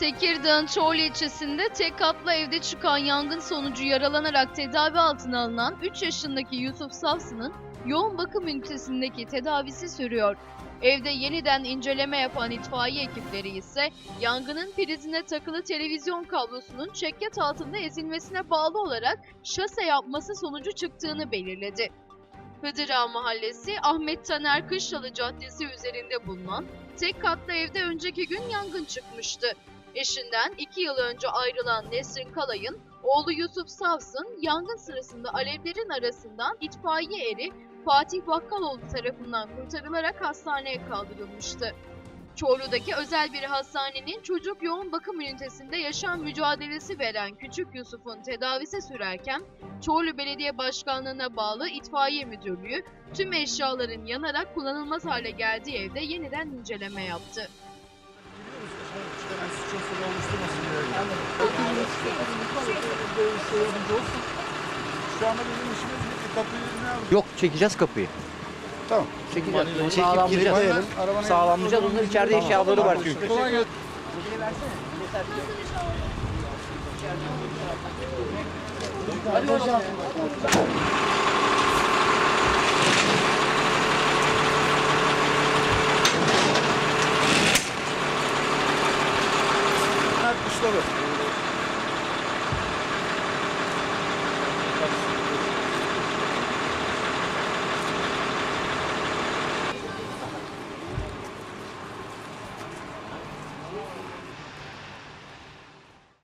Tekirdağ'ın Çorlu ilçesinde tek katlı evde çıkan yangın sonucu yaralanarak tedavi altına alınan 3 yaşındaki Yusuf Savsı'nın yoğun bakım ünitesindeki tedavisi sürüyor. Evde yeniden inceleme yapan itfaiye ekipleri ise yangının prizine takılı televizyon kablosunun çekyat altında ezilmesine bağlı olarak şase yapması sonucu çıktığını belirledi. Hıdıra Mahallesi Ahmet Taner Kışlalı Caddesi üzerinde bulunan tek katlı evde önceki gün yangın çıkmıştı. Eşinden 2 yıl önce ayrılan Nesrin Kalay'ın oğlu Yusuf Savsın yangın sırasında alevlerin arasından itfaiye eri Fatih Bakkaloğlu tarafından kurtarılarak hastaneye kaldırılmıştı. Çorlu'daki özel bir hastanenin çocuk yoğun bakım ünitesinde yaşam mücadelesi veren küçük Yusuf'un tedavisi sürerken Çorlu Belediye Başkanlığı'na bağlı itfaiye müdürlüğü tüm eşyaların yanarak kullanılmaz hale geldiği evde yeniden inceleme yaptı. Unsuru oluşturmasın diye. Şu anda bizim işimiz bitti. Kapıyı ne yapacağız? Yok çekeceğiz kapıyı. Tamam. Çekeceğiz. Çekip gireceğiz. Arabanın Sağlamlayacağız. Bunlar içeride eşyaları var çünkü. Kolay gelsin. Hadi hocam. Slovakia.